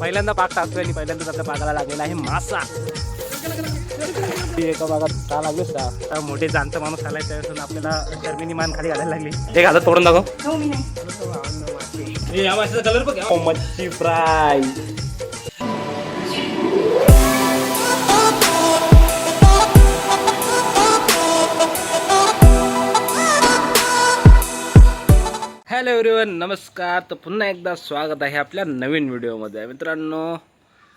पहिल्यांदा पाक टाकतोय आणि पहिल्यांदाच आपल्या पाकाला लागलेला आहे मासा. एका भागात का लागलोच का आता मोठे जाणता माणूस आलाय त्यापासून आपल्याला शर्मिनी मान खाली घालायला लागली. एक हातात तोडून दाखव. ए, या माशाचा कलर बघ मच्छी फ्राय. हॅलो एव्हरीवन नमस्कार. तर पुन्हा एकदा स्वागत आहे आपल्या नवीन व्हिडिओमध्ये. मित्रांनो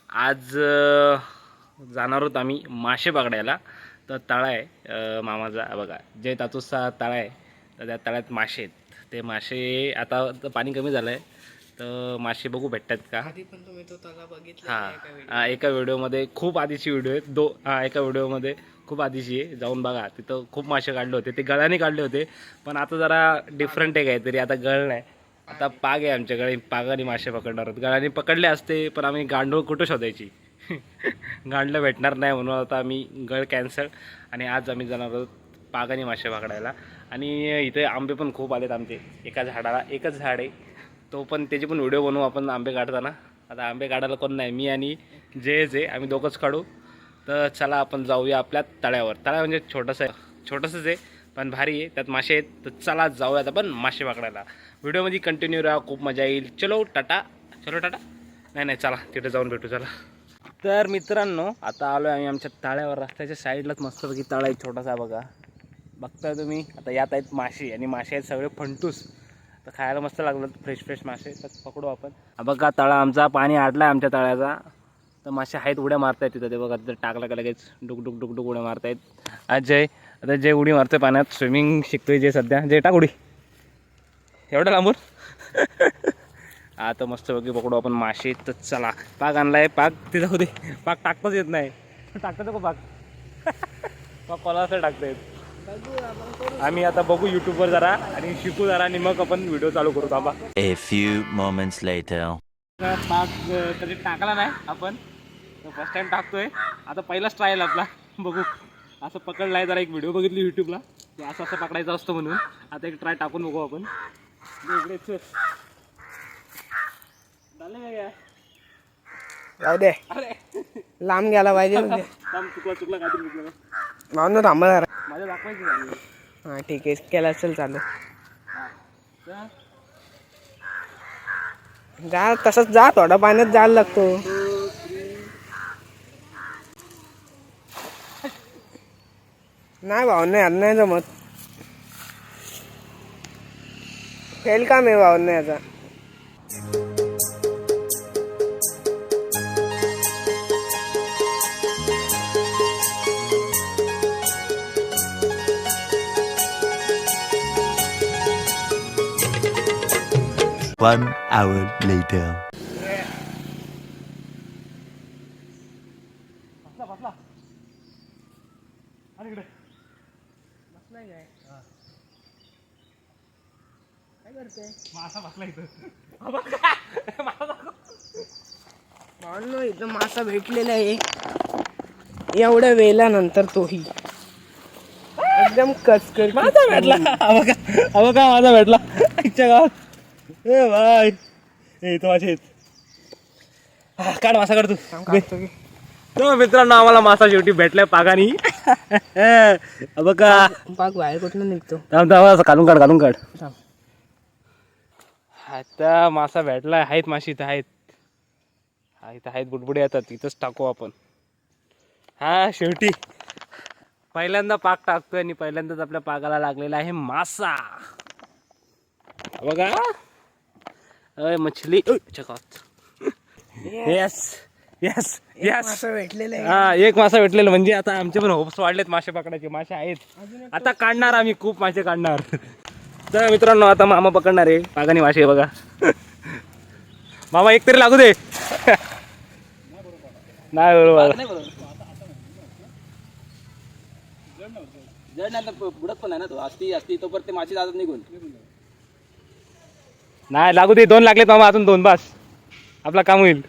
आज जाणार आहोत आम्ही मासे पकडायला. तर तळा आहे मामाचा. बघा जे तातूसचा तळा आहे. तर त्या तळ्यात मासे आहेत. ते मासे आता तर पाणी कमी झालं आहे तर मासे बघू भेटतात का? आधी पण तुम्ही तो तला बघितला हां. हां एका व्हिडिओमध्ये खूप आधीची व्हिडिओ आहे. दो हां एका व्हिडिओमध्ये खूप आधीची आहे. जाऊन बघा. तिथं खूप मासे काढले होते. ते गळाने काढले होते. पण आता जरा डिफरंट आहे काहीतरी. आता गळ नाही. आता पाग आहे. आमच्याकडे. पागाने मासे पकडणार आहोत. गळाने पकडले असते पण आम्ही गांडूळ कुठं शोधायची? गांडलं भेटणार नाही म्हणून आता आम्ही गळ कॅन्सल आणि आज आम्ही जाणार आहोत पागाने मासे पकडायला. आणि इथे आंबे पण खूप आलेत आमचे. एका झाडाला एकच झाड आहे. तो पण त्याचे पण व्हिडिओ बनवू आपण आंबे काढताना. आता आंबे काढायला कोण नाही मी आणि जे आहे आम्ही दोघंच काढू. तर चला आपण जाऊया आपल्या तळ्यावर. तळ्या म्हणजे छोटंसं छोटंसंच आहे पण भारी आहे. त्यात मासे आहेत. तर चला जाऊयात आपण मासे पकडायला. व्हिडिओमध्ये कंटिन्यू राहा खूप मजा येईल. चलो टाटा. चलो टाटा. नाही नाही चला. तिथे जाऊन भेटू चला. तर मित्रांनो आता आलो आहे आम्ही आमच्या तळ्यावर. रस्त्याच्या साईडलाच मस्तपैकी तळा आहे छोटासा बघा. बघताय तुम्ही? आता यात आहेत मासे आणि मासे आहेत सगळे फंटूस तर खायला मस्त लागलं फ्रेश फ्रेश मासे. तर पकडू आपण. बघा तळा आमचा पाणी आटला आमच्या तळ्याचा. तर मासे आहेत उड्या मारतायत तिथं. ते बघा तिथं टाकला का लगेच डुक डुक डुक डुक उड्या मारतायत. आज जय. आता जय उडी मारतोय पाण्यात. स्विमिंग शिकतोय जे सध्या. जय टाक उडी. एवढं लांबून? आता मस्त बघी पकडू आपण मासे. तर चला पाक आणलाय. पाक तिथं होते. पाक टाकताच येत नाही. टाकता नको पाक. पाक कोला टाकता येत. आम्ही आता बघू युट्यूबवर जरा आणि शिकू जरा आणि मग आपण व्हिडिओ चालू करू. थांबा. A few moments later. पाक कधी टाकला नाही आपण. फर्स्ट टाइम टाकतोय. आता पहिलाच ट्रायल आपला. बघू. असं पकडला आहे जरा एक व्हिडिओ बघितली युट्यूबला की असं असं पकडायचं असतं म्हणून. आता एक ट्राय टाकून बघू आपण. इकडे चल. झालं काय काय? जाऊ दे. अरे. लांब गेला पाहिजे. म्हणजे थांब चुकला चुकला काहीतरी चुकलं. थांबा जरा. माझ्या दाखवायची झाली. हा ठीक आहे. केला असेल चालू. चल. जा. तसंच जा. थोडा पाण्यात जायला लागतो. नाही भाऊ नाही आज नाही जमत. फेल काम आहे भाऊ नाही याचा One hour later. मासा बसला इथं. भाऊ इथं मासा भेटलेला आहे. एवढ्या वेळानंतर तोही. एकदम कचकर माझा भेटला. बघा. बघा माझा भेटला. आईच्या गावात. ए बाय ए तो माझे काढ मासा काढ तू. तो मित्रांनो आम्हाला मासा शेवटी भेटलाय पागानी. बघा. पाक बाहेर कुठनं निघतो? थांब थांब असं काढून काढ काढून काढ. आता मासा भेटलाय. आहेत माशी इथं आहेत. हा इथं आहेत बुडबुडे येतात. इथंच टाकू आपण. हा शेवटी. पहिल्यांदा पाक टाकतोय आणि पहिल्यांदाच आपल्या पाकाला लागलेला आहे मासा. बघा. अय मछली. येस येस येस भेटलेला आहे. हा एक मासा भेटलेला. म्हणजे आता आमचे पण होप्स वाढलेत मासे पकडायचे. मासे आहेत. आता काढणार आम्ही. खूप मासे काढणार. तर मित्रांनो आता मामा पकडणार आहे. पागानी मासे बघा. मामा एक तरी लागू दे. नाही बरोबर. जड नाही तर बुडत पण आहे ना तो. असती असती तोपर्यंत ते माशी जातात निघून नाही लागू दे दोन लागलेत मामा अजून दोन बास. आपला काम होईल.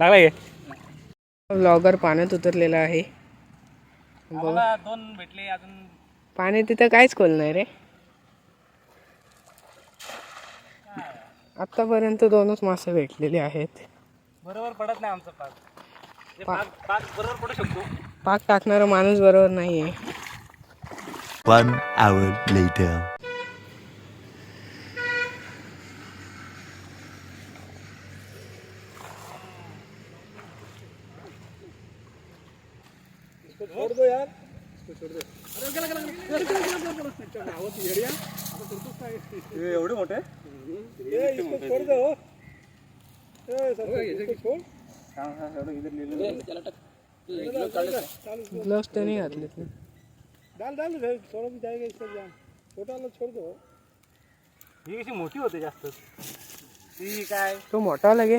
लागला ब्लॉगर पाण्यात उतरलेला आहे. दोन भेटले अजून पाणी तिथं काहीच खोल नाही रे. आतापर्यंत दोनच मासे भेटलेले आहेत. बरोबर पडत नाही आमचं पाक. पा- पाक पाक बरोबर पडू शकतो. पाक टाकणारा माणूस बरोबर One hour later. एवढे मोठे ग्लव्स त्याने घातलेत ना ही कशी मोठी होते जास्त? ती काय? तो मोठा लगे.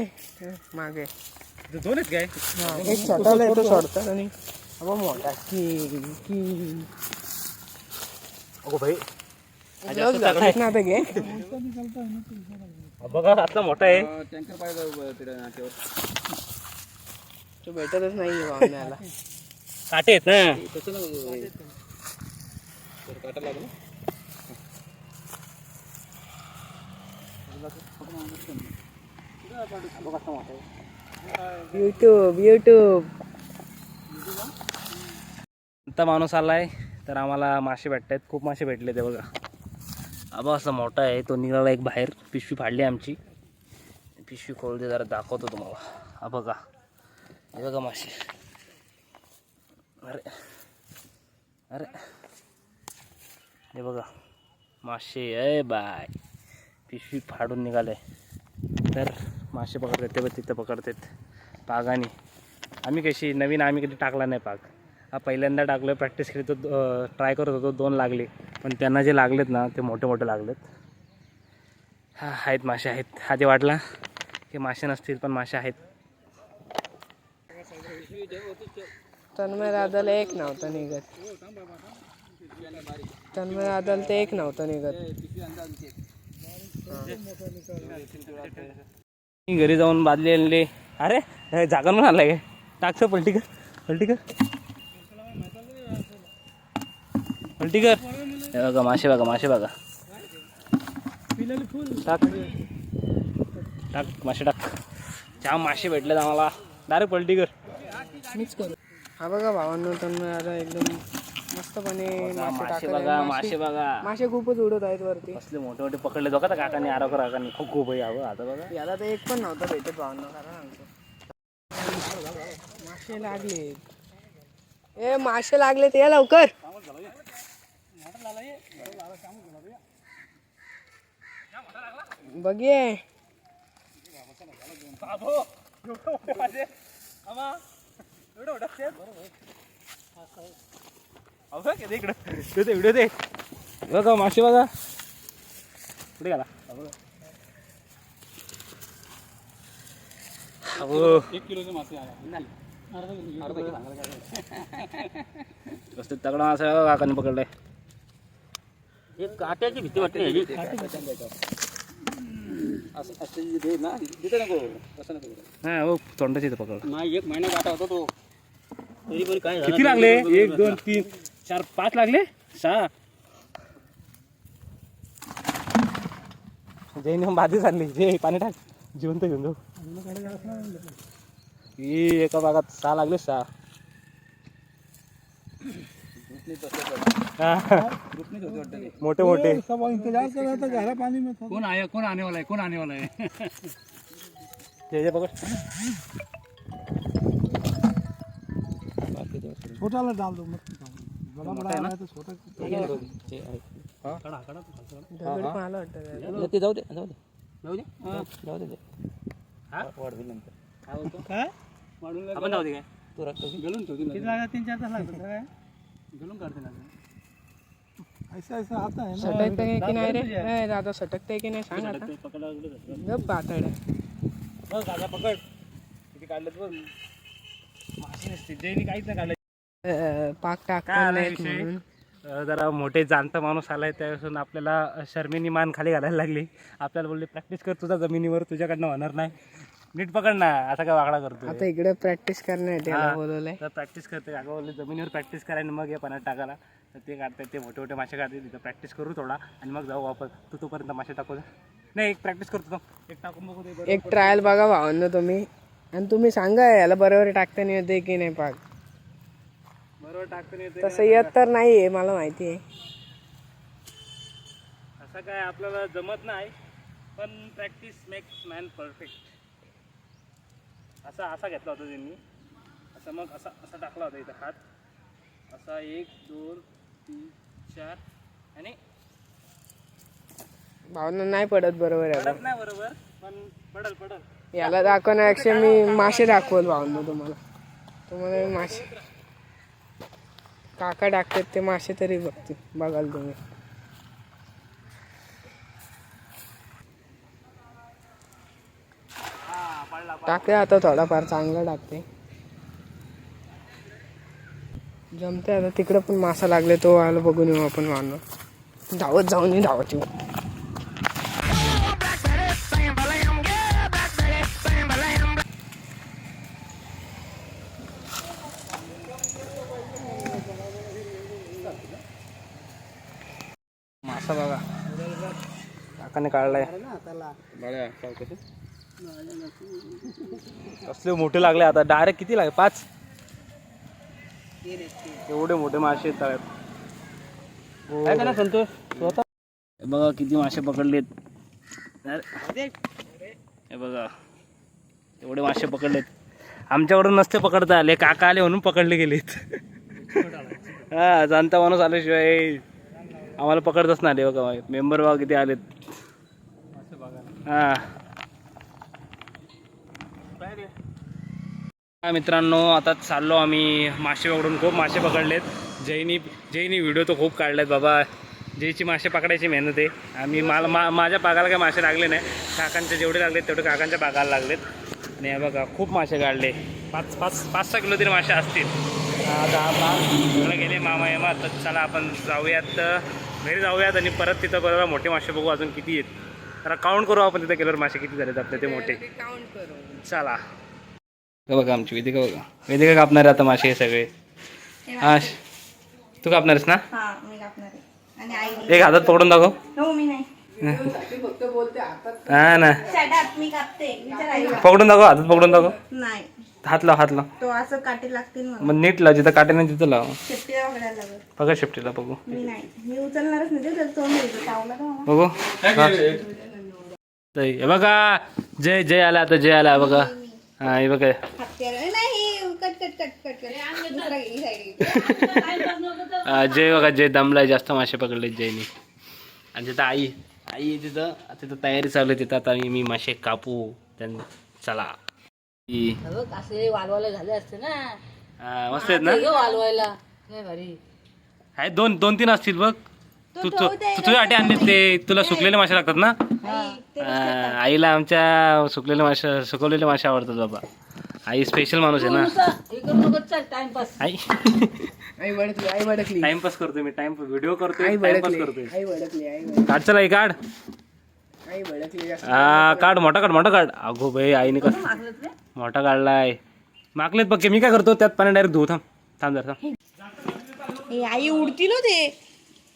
मागे. दोन आहेत काय? हा, एक छोटा तो सोडतात आणि आपण मोठा. की की. अगो भाई. ग्लव्स ना आता घे. बघा आता मोठा आहे. टँकर पाहिजे तो भेटतच नाही वाहण्याला काटे आहेत ना? तसं ना काटा लागला युट्यूब युट्यूब आता माणूस आलाय? तर आम्हाला मासे भेटत आहेत खूप मासे भेटले ते बघा. आबा असा मोठा आहे. तो निघाला एक बाहेर पिशवी फाडली आमची. पिशवी खोलते जरा दाखवतो तुम्हाला. हा बघा. बघा मासे अरे अरे हे बघा मासे अय बाय पिशवी फाडून निघाले तर मासे पकडतात ते बघ तिथं पकडतात पागाने आम्ही कशी नवीन आम्ही कधी टाकला नाही पाग हा पहिल्यांदा टाकलो प्रॅक्टिस केली तर ट्राय करत होतो दोन लागले पण त्यांना जे लागलेत ना ते मोठे मोठे लागलेत हा आहेत मासे आहेत आधी वाटला की मासे नसतील पण मासे आहेत तन्मय दादाला एक नव्हतं निघत. तन्मय दादाला ते एक नव्हतं निघत. मी घरी जाऊन बादली आणले. अरे हे जागा म्हणून आलाय काय टाकतं पलटी कर पलटी कर. पलटी कर. हे बघा मासे बघा मासे बघा. टाक. टाक मासे टाक. जाम मासे भेटलेत आम्हाला. डायरेक्ट पलटी कर. मीच करू. हा बघा भावांनो तन्मय दादा एकदम मस्तपणे मासे मासे टाकत बघा आहे. मासे बघा. मासे खूपच उडत आहेत वरती. कसले मोठे मोठे पकडले बघा त्या काकाने आरोग्य काकाने. खूप खूप आहे हवं आता बघा. याला तर एक पण नव्हता भेटत भावांना कारण मासे लागले. ए मासे लागले ते लवकर. बघिये इकडे व्हिडिओ दे बघा मासे बघा कुठे गेला हो एक किलोचे मासे आला कसं तगडा मासा आहे बघा काकाने पकडलाय काट्याची भीती वाटते असं असं दे ना तिथे नको तसं नको हा हो तोंडाची इथं पकड नाही एक महिना काटा होता तो. किती लागले? एक दोन तीन चार पाच लागले? सहा जैन बाधी चालली जे पाणी टाक जिवंत घेऊन जाऊ ही एका भागात सहा लागले सहा हा. मोठे मोठे कौन आया? कौन आने वाला है? कौन आने वाला है? जे जे पकड दगड पण आला वाटतं त्याला. ते जाऊ दे जाऊ दे। जाऊ दे? जाऊ दे वाढवेल नंतर आपण जाऊ दे। काय तो रक्त गलून ठेवते तीन चार तास लागतात काय गलून काढते ना। सटकतंय की नाही रे? ए, दादा सटकतंय की नाही? सांग आता। गप बातड बघ दादा पकड। किती काढलं बघ माशी नसते जैनी काहीच नाही काढलं पाक टाकता नाहीत? म्हणून. अं, जरा मोठे जाणता माणूस आलाय त्यापासून आपल्याला शर्मेनी मान खाली घालायला लागली. आपल्याला बोलले प्रॅक्टिस कर तुझा जमिनीवर तुझ्याकडनं होणार नाही. नीट पकड ना असा काय वाकडा करतो आता इकडे प्रॅक्टिस करण्यासाठी याला हा. बोलवलंय. तर प्रॅक्टिस करते काका बोलले जमिनीवर प्रॅक्टिस करायला मग या पाण्यात टाकायला. तर ते काढतात ते मोठे मोठे मासे काढते तिथं प्रॅक्टिस करू थोडा आणि मग जाऊ वापस. तू तोपर्यंत मासे टाकू. नाही एक प्रॅक्टिस करतो. एक टाकून बघू दे बरं एक ट्रायल बघा भावांना तुम्ही. आणि तुम्ही सांगा याला बरोबर टाकताना येते की नाही पाक. तसं येत तर नाही आहे मला माहिती आहे असं काय आपल्याला जमत नाही पण प्रॅक्टिस मेक्स मॅन परफेक्ट असा असा घेतला होता त्यांनी. असा मग असा असा टाकला होता इथं हात. असा एक दोन तीन चार आणि भावना नाही पडत बरोबर याला. पडत नाही बरोबर पण पडल पडल. याला दाखवण्यापेक्षा मी मासे दाखवल भावना तुम्हाला. तुम्हाला मी मासे काका टाकतात ते मासे तरी बघतील. बघाल तुम्ही. टाकते आता थोडाफार चांगला टाकते. जमते आता तिकडं पण मासा लागले तो आला बघून येऊ आपण मानव धावत जाऊन धावत येऊ काकाने काढलाय. कसले मोठे लागले आता. डायरेक्ट किती लागले पाच? एवढे मोठे मासे. काय करा संतोष? स्वतः हे बघा किती मासे पकडलेत. हे बघा एवढे मासे पकडलेत. आमच्याकडून नसते पकडता आले काका आले म्हणून पकडले गेलेत. हा जाणता माणूस आल्याशिवाय आम्हाला पकडतच नाही आले बघा मेंबर बघा किती आलेत. हा. मित्रांनो आता चाललो आम्ही मासे पकडून. खूप मासे पकडलेत. जैनी जैनी व्हिडिओ तर खूप काढलेत बाबा. जयची मासे पकडायची मेहनत आहे. आम्ही मला मा माझ्या बागाला काही मासे लागले नाही. काकांचे जेवढे लागलेत तेवढे काकांच्या बागाला लागलेत. आणि हे बघा खूप मासे काढले. पाच पाच पाच सहा किलो तरी मासे असतील. दहा पाच गेले मामा येमा तर चला आपण जाऊयात. घरी जाऊयात आणि परत तिथं बरोबर मोठे मासे बघू अजून किती आहेत. जरा काउंट करू आपण तिथं गेल्यावर मासे किती झालेत आपले ते मोठे. काउंट करू. चला. हे बघा आमची वेदिका बघा. वेदिका कापणार आहे आता मासे हे सगळे. हा श- तू कापणारस ना? हा मी कापणार. आहे आणि आई. एक हातात पकडून दाखव. हो मी नाही. फक्त बोलते हातात हा ना. शटात मी कापते. विचार आईला पकडून दाखव हातात पकडून दाखव. नाही. हात लाव हात लाव तो असं काटे लागतील मला मग नीट लाव जिथं काटे नाही तिथं लाव. शेपटीला पकडायला लागत बघा शेपटीला बघू. मी नाही. मी उचलणारच नाही त्याचं तोंड द्यायचं चावला का मला? बघू. हे बघा. जय जय आला आता जय आला बघा. हा हे बघा. हत्यार नाही cut cut cut cut cut. दुसरा घे, ही side घे. जय बघा जय दमलाय. जास्त मासे पकडले जयनी. आणि तिथं आई आई आहे तिथं. तिथं तयारी चालू आहे तिथं. आता मी मासे कापू. त्यां चला. असे वालवायला झाले असते ना. हा, मस्त आहेत ना? वालवायला. भारी. आहे दोन दोन तीन असतील बघ. तू तू तू तुझ्या आटे आणले ते. तुला सुकलेले मासे लागतात ना? हा, आईला आमच्या सुकलेले मासे सुकवलेले मासे आवडतात बाबा. आई स्पेशल माणूस आहे ना? करू नको चल टाइमपास आई. आई भडकली आई भडकली. टाइमपास करतोय मी टाइम व्हिडिओ करतोय आई टाइमपास करतोय. काढ चला आई काढ. हा काढ मोठा काढ मोठा काढ. अगो बाई आईने कस मोठा काढलाय. मागलेत बघ मी काय करतो त्यात पाणी डायरेक्ट धुऊ थांब. थांब जरा थांब. हे आई उडतील हो ते.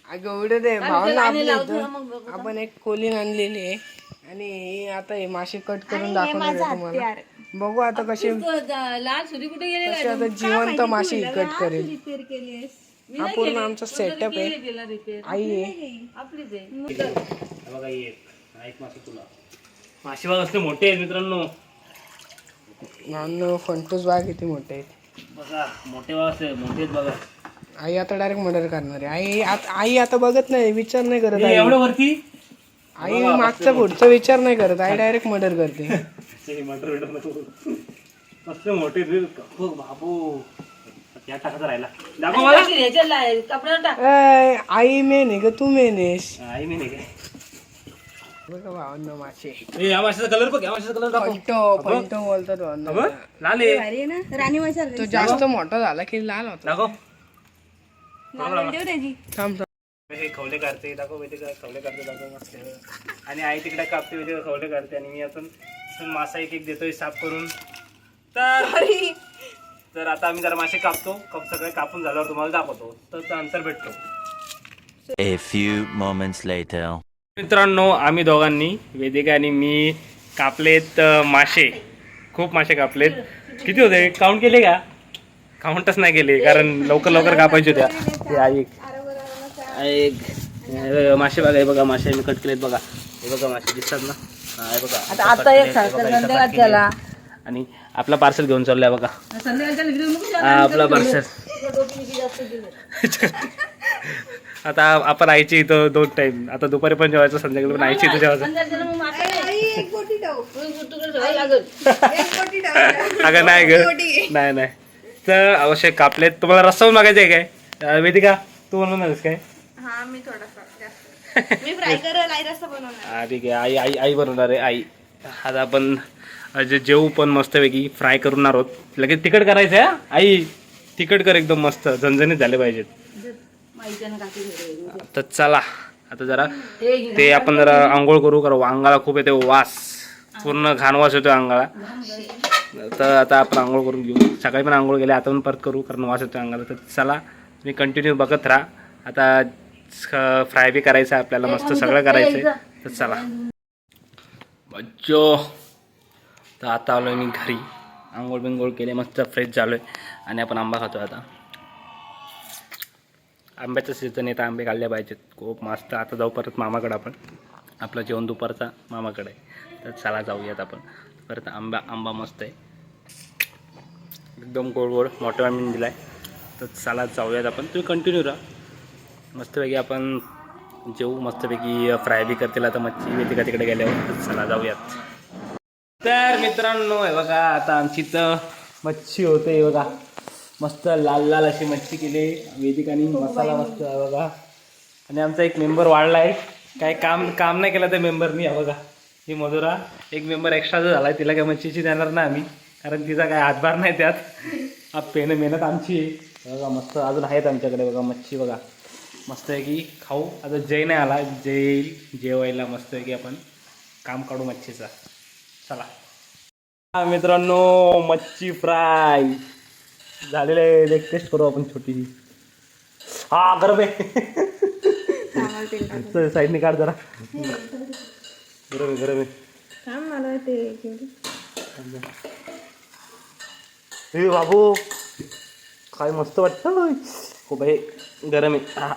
अगं उडे दे. भावना इथं. आपण एक कोलीन आणलेली आहे. आणि हे आता हे मासे कट करून दाखवणार आहे तुम्हाला. बघू आता कसे लाल सुरी कुठे गेले कसे आता जिवंत मासे कट करेल. हा पूर्ण आमचा सेटअप आहे. आई आहे. आपलीच आहे. बघा ये ऐक मासे तुला. मासे बघ असले मोठे आहेत मित्रांनो. भावनो फंटूस बाग किती मोठे आहेत. बघा मोठे बघ असले मोठे आहेत बघा. आई आता डायरेक्ट मर्डर करणार आहे. आई आत- आई आता बघत नाही विचार नाही करत हे आई. एवढं वरती? आई मागचा पुढचा विचार नाही करत आई डायरेक्ट मर्डर करते. हे मटर बिटर नको. कसले मोठे रे. टाकाचा राहिला. दाखव मला. ह्याच्याला कपड्यावर टाक. अय, आई मेन आहे का तू मेन आहेस. आई मी नाही काय बघा भावनो मासे. ए, या माशाचा कलर बघ या माशाचा कलर दाखव. फंटो फंटो बोलतात भावनो. बघ, लाल आहे. भारी आहे ना? राणी माशाल तो जास्त मोठा झाला की लाल होता. दाखव. त्याची. थांब थांब. हे खवले काढते दाखव का? खवले काढते दाखव मस्त. आणि आई तिकडे कापते खवले काढते. आणि मी आपण पण मासा एक एक देतोय साफ करून. तर तर आता आम्ही जरा मासे कापतो. कप सगळे कापून झाल्यावर तुम्हाला दाखवतो. तर अंतर भेटतो. A few moments later. मित्रांनो आम्ही दोघांनी वेदिका आणि मी कापलेत मासे. खूप मासे कापलेत. किती होते? काउंट केले का? काउंटच नाही केले कारण लवकर लवकर कापायचे होत्या. बघा, मासे बघा हे बघा मासे मी कट केलेत बघा. हे बघा मासे दिसतात ना? हा, बघा. आता एक आणि आपला पार्सल घेऊन चाललोय बघा. आपला पार्सल आता आपण आईची इथं दोन टाइम आता दुपारी पण जेवायचं संध्याकाळी पण आईची इथं जेवायचं. अगं नाही ग. नाही नाही. तर आवश्यक कापलेत. तुम्हाला रस्सा मागायचं आहे काय? वेदिका तू बनवणार आहेस काय? हा मी थोडासा जास्त. मी फ्राय करेल आई रस्ता बनवणार हा ठीक आहे आई आई आई बनवणार आहे आई. आता आपण जे जेवू पण मस्तपैकी फ्राय करून आहोत. लगेच तिखट करायचं आहे? आई तिखट कर एकदम मस्त. झणझणीत झाले पाहिजेत. तर चला आता जरा ते आपण जरा आंघोळ करू कारण अंगाला खूप येते वास. पूर्ण घाण वास येतो अंगाला. तर आता आपण आंघोळ करून घेऊ. सकाळी पण आंघोळ केली आता पण परत करू कारण वास येतो अंगाला. तर चला तुम्ही कंटिन्यू बघत राहा. आता फ्राय बी करायचं आहे आपल्याला मस्त सगळं करायचं आहे तर चला. बच्चो तर आता आलो मी घरी. आंघोळ बिंघोळ केले मस्त फ्रेश झालो आहे आणि आपण आंबा खातो आता. आंब्याचं सीझन येतं आंबे खाल्ले पाहिजेत. खूप मस्त. आता जाऊ परत मामाकडं आपण. आपलं जेवण दुपारचा मामाकडे आहे. तर चला जाऊयात आपण. परत आंबा आंबा मस्त आहे. एकदम गोड गोड मोठ्या आम्ही दिला आहे तर चला जाऊयात आपण. तुम्ही कंटिन्यू राहा. मस्तपैकी आपण जेवू. मस्तपैकी फ्राय बी करतील. आता मच्छी वेती का तिकडे गेल्यावर. तर चला जाऊयात. तर मित्रांनो हे बघा आता आमची तर मच्छी होते हे बघा. मस्त लाल लाल अशी मच्छी केली. वेदिकानी मसाला मस्त आहे बघा. आणि आमचा एक मेंबर वाढला आहे. काय काम काम नाही केलं त्या मेंबरनी हा बघा. ही मधुरा एक मेंबर एक्स्ट्राचा झाला आहे तिला काय मच्छीची देणार ना आम्ही. कारण तिचा काय हातभार नाही त्यात. हा पेन मेहनत आमची आहे. बघा मस्त अजून आहेत आमच्याकडे बघा मच्छी बघा. मस्त आहे की खाऊ. आता जय नाही आला. जय येईल. जेवायला मस्त आहे की आपण काम काढू मच्छीचा. चला. हा मित्रांनो मच्छी फ्राय. झालेले आहे एक टेस्ट करू आपण छोटीशी हा गरम आहे साईडने काढ जरा. गरम आहे गरम आहे बाबू. काय मस्त वाटतं खूप आहे गरम आहे. हा.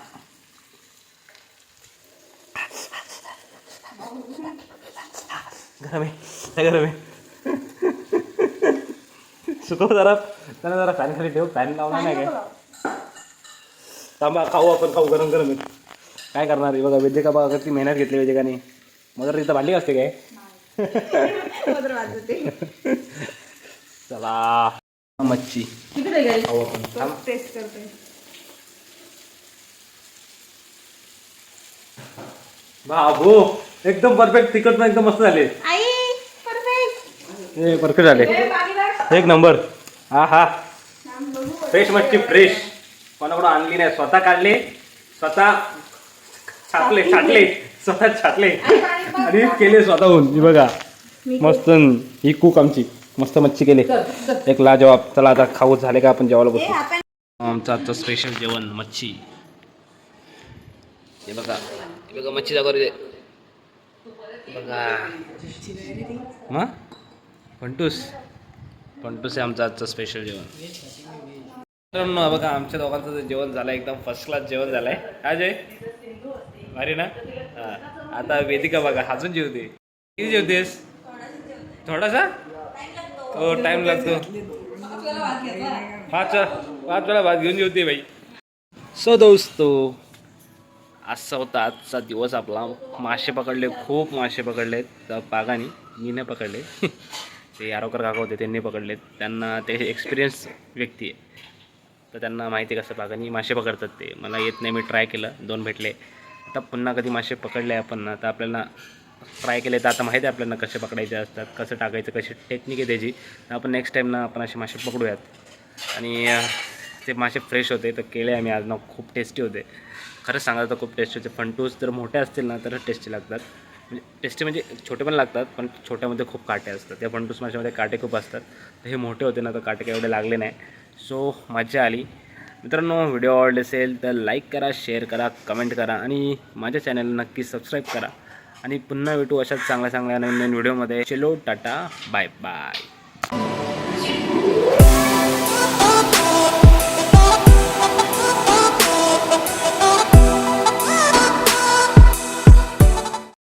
गरम आहे. गरम आहे. सुकव जरा. त्याला जरा फॅन खाली ठेव फॅन लावणार नाही काय? थांबा खाऊ आपण खाऊ गरम गरम. आहे काय करणार आहे बघा वेदिका बघा किती मेहनत घेतली वेदिकाने मग तिथं भांडी असते काय? चला. मच्छी. तिकडे गेली खाऊ आपण. थांब. टेस्ट करते. बाबू एकदम परफेक्ट पण एकदम मस्त झाले. आई परफेक्ट हे परफेक्ट झाले. एक नंबर. हा हा फ्रेश मच्छी फ्रेश कोणाकडून आणली नाही? स्वतः काढले. स्वतः छाटले छाटले. स्वतः छाटले. आणि केले स्वतःहून. ही बघा. मस्त ही कुक आमची. मस्त मच्छी केले. एक लाजवाब. चला आता खाऊ. झाले का आपण जेवायला बसू? आपण आमचं आजचं स्पेशल जेवण मच्छी. हे बघा. हे बघा मच्छी जागा रे. बघा. मग? पंटूस पंटूस आहे आमचं आजचं स्पेशल जेवण. मित्रांनो बघा आमच्या दोघांचं जे जेवण झालं एकदम फर्स्ट क्लास जेवण झालंय. अजय अरे ना? हां. आता वेदिका बघा अजून जेवते. किती जेवतेस? थोडासा? हो टाइम लागतो. पाच पाच वेळा भात घेऊन जेवते बाई. सो दोस्तो असा होता आजचा दिवस आपला. मासे पकडले खूप मासे पकडलेत. त्या पागानी मी नाही पकडले. ते आरोकर काका होते त्यांनी पकडलेत. त्यांना ते एक्सपिरियन्स व्यक्ती आहे. तर त्यांना माहिती आहे कसं पाकानी मासे पकडतात ते. मला येत नाही मी ट्राय केलं दोन भेटले. आता पुन्हा कधी मासे पकडले आपण ना तर आपल्याला ट्राय केले तर आता माहिती आहे आपल्याला कसे पकडायचे असतात कसं टाकायचं कशी टेक्निक आहे त्याची. तर आपण नेक्स्ट टाईम ना आपण असे मासे पकडूयात. आणि ते मासे फ्रेश होते तर केले आम्ही आज. ना खूप टेस्टी होते. खरंच सांगायचं तर खूप टेस्टी होते. फंटूस जर मोठे असतील ना तर टेस्टी लागतात. म्हणजे टेस्टी म्हणजे छोटे पण लागतात पण छोट्यामध्ये खूप काटे असतात. त्या फंटूस माशामध्ये काटे खूप असतात. तर हे मोठे होते ना तर काटे काही एवढे लागले नाही. सो मजा आली. मित्रांनो व्हिडिओ आवडले असेल तर लाईक करा शेअर करा कमेंट करा आणि माझ्या चॅनलला नक्की सबस्क्राईब करा. आणि पुन्हा भेटू अशाच चांगल्या चांगल्या नवीन नवीन व्हिडिओमध्ये चलो टाटा. Bye bye